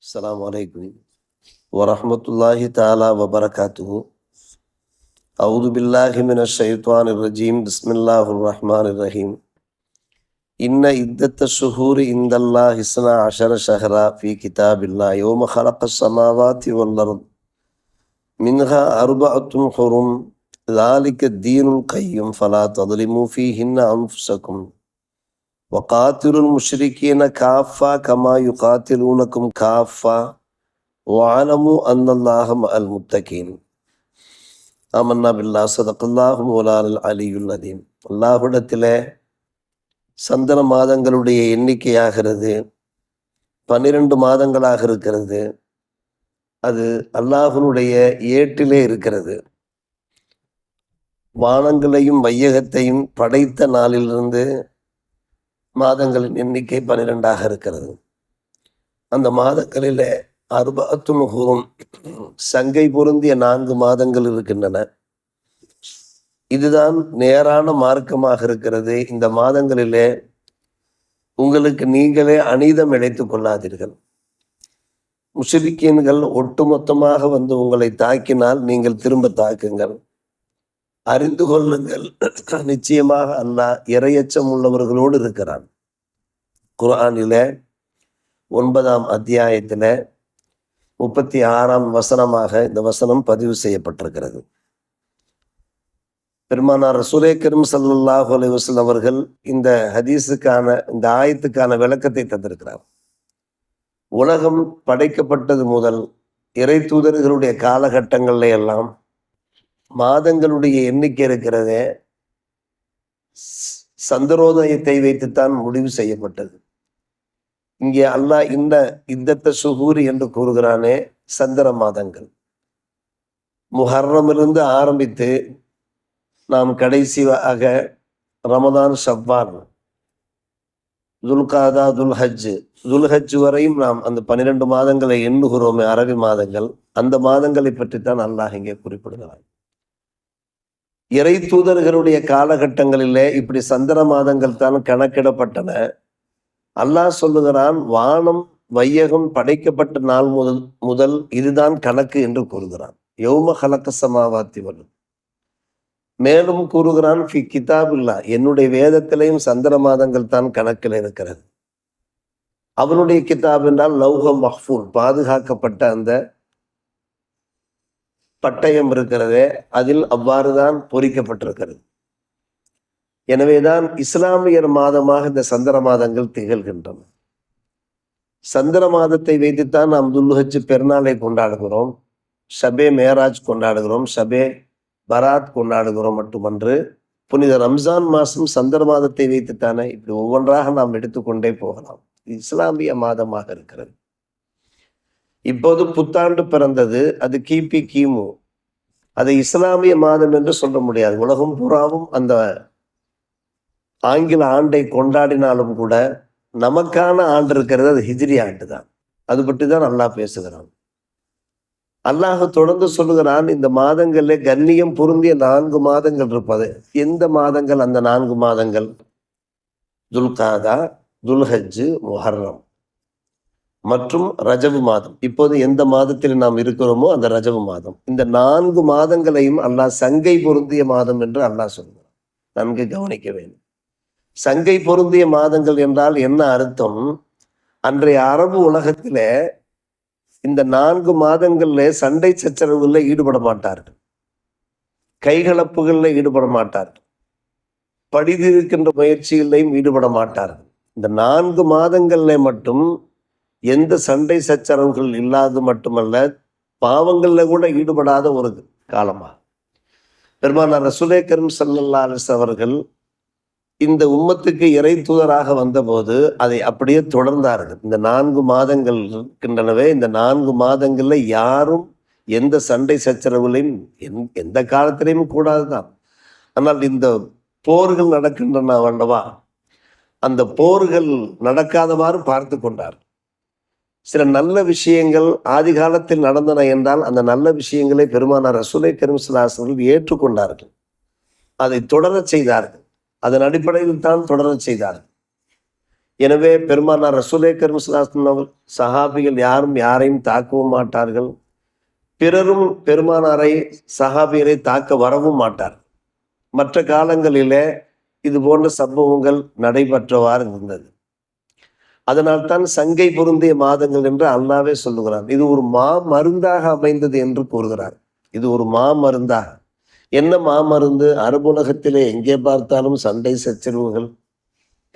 السلام عليكم ورحمة الله تعالى وبركاته. أعوذ بالله من الشيطان الرجيم. بسم الله الرحمن الرحيم. إن عدة الشهور عند الله اثنا عشر شهرا في كتاب الله. يوم خلق السماوات والأرض. منها أربعة حرم. ذلك الدين القيم. فلا تظلموا فيهن أنفسكم. வகாத்திருல் முஷ்ரிக்கீன காஃபா comma U காத்தில் ஊனக்கும் காஃபா வானமு அன்னல்லாஹம் அல் முத்தகீன் ஆமன்னா பில்லா சதக்குல்லாஹும் ஓலால் அலியுல் அதீம் அல்லாஹுடத்தில் சந்தன மாதங்களுடைய எண்ணிக்கையாகிறது. பன்னிரண்டு மாதங்களாக இருக்கிறது. அது அல்லாஹனுடைய ஏட்டிலே இருக்கிறது. வானங்களையும் வையகத்தையும் படைத்த நாளிலிருந்து மாதங்களின் எண்ணிக்கை பன்னிரெண்டாக இருக்கிறது. அந்த மாதங்களில் அறுபத்து முகூரும் சங்கை பொருந்திய நான்கு மாதங்கள் இருக்கின்றன. இதுதான் நேரான மார்க்கமாக இருக்கிறது. இந்த மாதங்களிலே உங்களுக்கு நீங்களே அநீதம் இழைத்து கொள்ளாதீர்கள். முஷரிக்கீன்கள் ஒட்டுமொத்தமாக வந்து உங்களை தாக்கினால் நீங்கள் திரும்ப தாக்குங்கள். அறிந்து கொள்ளுங்கள். நிச்சயமாக அல்லாஹ் இரையச்சம் உள்ளவர்களோடு இருக்கிறான். குரானில ஒன்பதாம் அத்தியாயத்துல முப்பத்தி ஆறாம் வசனமாக இந்த வசனம் பதிவு செய்யப்பட்டிருக்கிறது. பெருமானார் ரசூலே கரும் சல்லாஹூ அலி அவர்கள் இந்த ஹதீஸுக்கான இந்த ஆயத்துக்கான விளக்கத்தை தந்திருக்கிறார். உலகம் படைக்கப்பட்டது முதல் இறை தூதர்களுடைய காலகட்டங்கள்ல எல்லாம் மாதங்களுடைய எண்ணிக்கை இருக்கிறதே சந்திரோதயத்தை வைத்துத்தான் முடிவு செய்யப்பட்டது. இங்கே அல்லாஹ் இந்த இத்தத்த சுகூரி என்று கூறுகிறானே சந்திர மாதங்கள். முஹர்ரமிருந்து ஆரம்பித்து நாம் கடைசியாக ரமதான் ஷவ்வான் துல்காதா துல்ஹஜ் துல்ஹஜ் வரையும் நாம் அந்த பன்னிரெண்டு மாதங்களை எண்ணுகிறோமே அரபி மாதங்கள். அந்த மாதங்களை பற்றித்தான் அல்லாஹ் இங்கே குறிப்பிடுகிறான். இறை தூதர்களுடைய காலகட்டங்களிலே இப்படி சந்திர மாதங்கள் தான் கணக்கிடப்பட்டன. அல்லாஹ் சொல்லுகிறான் வானம் வையகம் படைக்கப்பட்ட நாள் முதல் முதல் இதுதான் கணக்கு என்று கூறுகிறான். யௌம கலக்க சமாவாத்தி வரும். மேலும் கூறுகிறான் ஃபி கிதாபில்லா. என்னுடைய வேதத்திலையும் சந்திர மாதங்கள் தான் கணக்கில் இருக்கிறது. அவனுடைய கிதாப் என்றால் லௌக மஹ்பூல் பாதுகாக்கப்பட்ட அந்த பட்டயம் இருக்கிறதே அதில் அவ்வாறுதான் பொறிக்கப்பட்டிருக்கிறது. எனவேதான் இஸ்லாமியர் மாதமாக இந்த சந்திர மாதங்கள் திகழ்கின்றன. சந்திர மாதத்தை வைத்துத்தான் நாம் துல்ஹஜ் பெருநாளை கொண்டாடுகிறோம். ஷபே மேராஜ் கொண்டாடுகிறோம். ஷபே பராத் கொண்டாடுகிறோம் மட்டுமன்று. புனித ரம்ஜான் மாதம் சந்திர மாதத்தை வைத்துத்தானே இப்படி ஒவ்வொன்றாக நாம் எடுத்துக்கொண்டே போகலாம். இஸ்லாமிய மாதமாக இருக்கிறது. இப்போது புத்தாண்டு பிறந்தது அது கிபி கிமு. அதை இஸ்லாமிய மாதம் என்று சொல்ல முடியாது. உலகம் பூராவும் அந்த ஆங்கில ஆண்டை கொண்டாடினாலும் கூட நமக்கான ஆண்டு இருக்கிறது அது ஹிஜ்ரி ஆண்டு தான். அது பற்றி தான் அல்லாஹ் பேசுகிறான். அல்லாஹ் தொடர்ந்து சொல்லுகிறான் இந்த மாதங்களில் கண்ணியம் பொருந்திய நான்கு மாதங்கள் இருப்பது. எந்த மாதங்கள்? அந்த நான்கு மாதங்கள். துல்காதா துல்ஹஜ்ஜு முஹர்ரம். மற்றும் ரஜபு மாதம். இப்போது எந்த மாதத்தில் நாம் இருக்கிறோமோ அந்த ரஜவு மாதம். இந்த நான்கு மாதங்களையும் அல்லாஹ் சங்கை பொருந்திய மாதம் என்று அல்லாஹ் சொல்கிறான். நன்கு கவனிக்க வேண்டும். சங்கை பொருந்திய மாதங்கள் என்றால் என்ன அர்த்தம்? அன்றைய அரபு உலகத்தில் இந்த நான்கு மாதங்களில் சண்டை சச்சரவுகளில் ஈடுபட மாட்டார்கள். கைகலப்புகளில் ஈடுபட மாட்டார்கள். படிதிருக்கின்ற முயற்சிகளிலையும் ஈடுபட மாட்டார்கள். இந்த நான்கு மாதங்களில் மட்டும் எந்த சண்டை சச்சரவுகள் இல்லாது மட்டுமல்ல பாவங்களில் கூட ஈடுபடாத ஒரு காலமாக பெருமானார் ரசுலே கரும் சல்லல்லா அலிஸ் அவர்கள் இந்த உம்மத்துக்கு இறை தூதராக வந்தபோது அதை அப்படியே தொடர்ந்தார்கள். இந்த நான்கு மாதங்கள் இருக்கின்றனவே இந்த நான்கு மாதங்களில் யாரும் எந்த சண்டை சச்சரவுகளையும் எந் எந்த காலத்திலையும் கூடாதுதான். ஆனால் இந்த போர்கள் நடக்கின்றன அல்லவா? அந்த போர்கள் நடக்காதவாறு பார்த்து கொண்டார் சில நல்ல விஷயங்கள் ஆதி காலத்தில் நடந்தன என்றால் அந்த நல்ல விஷயங்களை பெருமானார் ரசூலை கரிம்சலாசர்கள் ஏற்றுக்கொண்டார்கள். அதை தொடரச் செய்தார்கள். அதன் அடிப்படையில் தான் தொடரச் செய்தார்கள். எனவே பெருமானார் ரசூலே அவர் சஹாபிகள் யாரும் யாரையும் தாக்கவும் மாட்டார்கள். பிறரும் பெருமானாரை சஹாபியரை தாக்க வரவும் மாட்டார் மற்ற காலங்களிலே இது போன்ற சம்பவங்கள் நடைபெற்றவாறு இருந்தது. அதனால் தான் சங்கை பொருந்திய மாதங்கள் என்று அல்லாவே சொல்லுகிறார் இது ஒரு மா மருந்தாக அமைந்தது என்று கூறுகிறார். இது ஒரு மா மருந்தாக. என்ன மாமருந்து அரபுலகத்திலே எங்கே பார்த்தாலும் சண்டை சச்சரவுகள்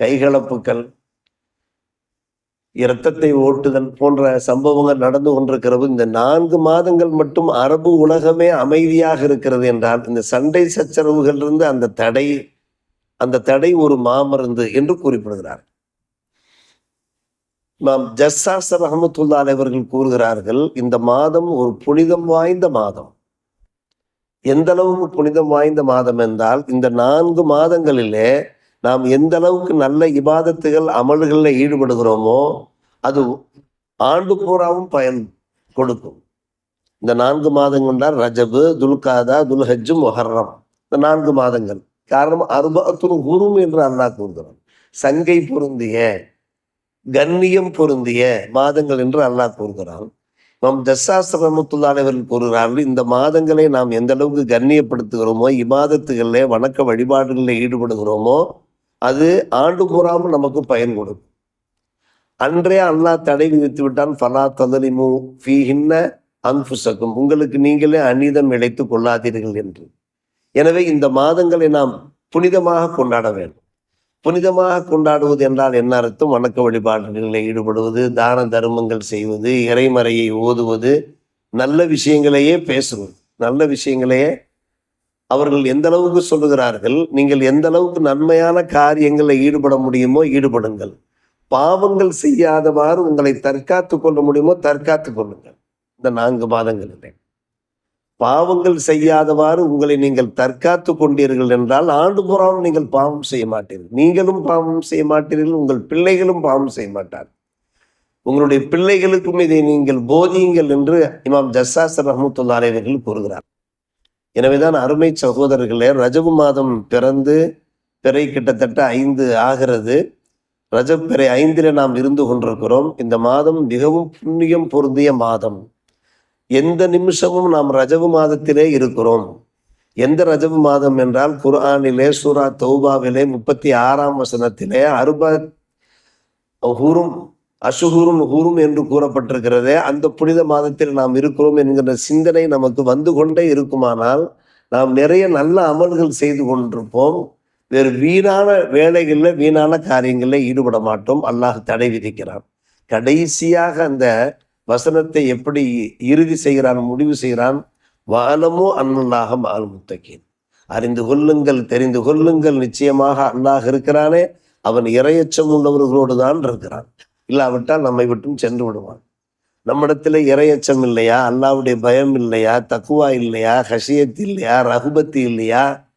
கைகலப்புகள் இரத்தத்தை ஓட்டுதல் போன்ற சம்பவங்கள் நடந்து கொண்டிருக்கிறது. இந்த நான்கு மாதங்கள் மட்டும் அரபு உலகமே அமைதியாக இருக்கிறது என்றால் இந்த சண்டை சச்சரவுகள் இருந்து அந்த தடை அந்த தடை ஒரு மாமருந்து என்று குறிப்பிடுகிறார். நாம் ஜஸ்ஸாஸ் ரஹமத்துல்லா அலைவர்கள் கூறுகிறார்கள் இந்த மாதம் ஒரு புனிதம் வாய்ந்த மாதம். எந்த அளவுக்கு புனிதம் வாய்ந்த மாதம் என்றால் இந்த நான்கு மாதங்களிலே நாம் எந்த அளவுக்கு நல்ல இபாதத்துகள் அமல்களில் ஈடுபடுகிறோமோ அது ஆண்டு பூராவும் பயன் கொடுக்கும். இந்த நான்கு மாதங்கள் தான் ரஜபு துல்காதா துல்ஹஜ்ஜு மொஹர்ரம். இந்த நான்கு மாதங்கள். காரணம் அருபத்துல் குரும் என்று அல்லாஹ் கூறுகிறான். சங்கை பொருந்திய கண்ணியம் பொருந்திய மாதங்கள் என்று அல்லாஹ் கூறுகிறான். நம் தசாஸ்திரமுத்துள்ளானவர்கள் கூறுகிறார்கள் இந்த மாதங்களை நாம் எந்த அளவுக்கு கண்ணியப்படுத்துகிறோமோ இமாதத்துகளில் வணக்க வழிபாடுகளில் ஈடுபடுகிறோமோ அது ஆண்டு கூறாமல் நமக்கு பயன் கொடுக்கும். அன்றே அல்லாஹ் தடை விதித்து விட்டான் ஃபலா ததலிமு ஃபீஹின்ன அன்புசக்கும் உங்களுக்கு நீங்களே அநீதம் இழைத்து கொள்ளாதீர்கள் என்று. எனவே இந்த மாதங்களை நாம் புனிதமாக கொண்டாட வேண்டும். புனிதமாக கொண்டாடுவது என்றால் என்ன அர்த்தம்? வணக்க வழிபாடுகளில் ஈடுபடுவது தான தர்மங்கள் செய்வது இறைமறையை ஓதுவது நல்ல விஷயங்களையே பேசுவது. நல்ல விஷயங்களையே அவர்கள் எந்த அளவுக்கு சொல்லுகிறார்கள் நீங்கள் எந்த அளவுக்கு நன்மையான காரியங்களில் ஈடுபட முடியுமோ ஈடுபடுங்கள். பாவங்கள் செய்யாதவாறு உங்களை தற்காத்து கொள்ள முடியுமோ தற்காத்து கொள்ளுங்கள். இந்த நான்கு மாதங்களிலே பாவங்கள் செய்யாதவாறு உங்களை நீங்கள் தற்காத்து கொண்டீர்கள் என்றால் ஆண்டு புறாவும் நீங்கள் பாவம் செய்ய மாட்டீர்கள். நீங்களும் பாவம் செய்ய மாட்டீர்கள் உங்கள் பிள்ளைகளும் பாவம் செய்ய மாட்டார் உங்களுடைய பிள்ளைகளுக்கும் இதை நீங்கள் போதியுங்கள் என்று இமாம் ஜஸ்ஸாசர் ரஹமத்துல்லா அவர்கள் கூறுகிறார். எனவேதான் அருமை சகோதரர்களே ரஜபு மாதம் பிறந்து பிறை கிட்டத்தட்ட ஐந்து ஆகிறது. ரஜப் பிறை ஐந்தில் நாம் இருந்து கொண்டிருக்கிறோம். இந்த மாதம் மிகவும் புண்ணியம் பொருந்திய மாதம். எந்த நிமிஷமும் நாம் ரஜவு மாதத்திலே இருக்கிறோம். எந்த ரஜவு மாதம் என்றால் குர்ஆனிலே சூரா தௌபாவிலே முப்பத்தி ஆறாம் வசனத்திலே அருப ஹூரும் அசுகுரும் ஹூரும் என்று கூறப்பட்டிருக்கிறதே. அந்த புனித மாதத்தில் நாம் இருக்கிறோம் என்கிற சிந்தனை நமக்கு வந்து கொண்டே இருக்குமானால் நாம் நிறைய நல்ல அமல்கள் செய்து கொண்டிருப்போம். வேறு வீணான வேலைகளில் வீணான காரியங்களில் ஈடுபட மாட்டோம். அல்லாஹ் தடை விதிக்கிறான். கடைசியாக அந்த வசனத்தை எப்படி இறுதி செய்கிறான் முடிவு செய்கிறான்? வாலமோ அன்னல்லாக மால் முத்தக்கீன் அறிந்து கொள்ளுங்கள் தெரிந்து கொள்ளுங்கள். நிச்சயமாக அல்லாஹ் இருக்கிறானே. அவன் இரையச்சம் உள்ளவர்களோடு தான் இருக்கிறான். இல்லாவிட்டால் நம்மை விட்டும் சென்று விடுவான். நம்மிடத்துல இரையச்சம் இல்லையா? அல்லாவுடைய பயம் இல்லையா? தக்குவா இல்லையா? ஹஷியத் இல்லையா? ரகுபத்தி இல்லையா?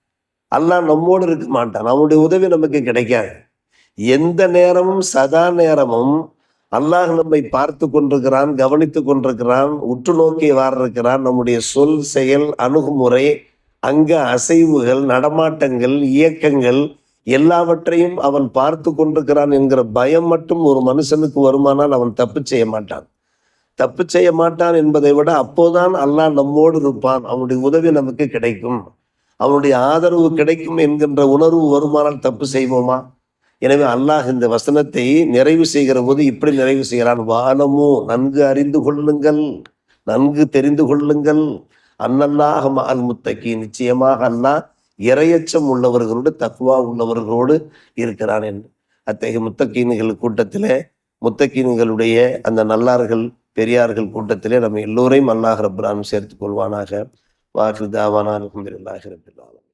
அல்லாஹ் நம்மோடு இருக்க மாட்டான். அவனுடைய உதவி நமக்கு கிடைக்காது. எந்த நேரமும் சதா நேரமும் அல்லாஹ் நம்மை பார்த்து கொண்டிருக்கிறான் கவனித்து கொண்டிருக்கிறான் உற்று நோக்கி வாரிருக்கிறான். நம்முடைய சொல் செயல் அணுகுமுறை அங்க அசைவுகள் நடமாட்டங்கள் இயக்கங்கள் எல்லாவற்றையும் அவன் பார்த்து கொண்டிருக்கிறான் என்கிற பயம் மட்டும் ஒரு மனுஷனுக்கு வருமானால் அவன் தப்பு செய்ய மாட்டான். தப்பு செய்ய மாட்டான் என்பதை விட அப்போதான் அல்லாஹ் நம்மோடு இருப்பான். அவனுடைய உதவி நமக்கு கிடைக்கும். அவனுடைய ஆதரவு கிடைக்கும் என்கின்ற உணர்வு வருமானால் தப்பு செய்வோமா? எனவே அல்லாஹ் இந்த வசனத்தை நிறைவு செய்கிற போது இப்படி நிறைவு செய்கிறான். வானமோ நன்கு அறிந்து கொள்ளுங்கள். நன்கு தெரிந்து கொள்ளுங்கள். அன்னல்லாக அல் முத்தக்கி நிச்சயமாக அல்லாஹ் இரையச்சம் உள்ளவர்களோடு தக்குவா உள்ளவர்களோடு இருக்கிறான் என்று. அத்தகைய முத்தக்கீன்கள் கூட்டத்தில் முத்தக்கீன்களுடைய அந்த நல்லார்கள் பெரியார்கள் கூட்டத்திலே நம்ம எல்லோரையும் அல்லாஹ் ரப்ரான் சேர்த்துக் கொள்வானாக. வாக்கு தாவானா அலமதுல்லாஹ் ரபுல்லாலும்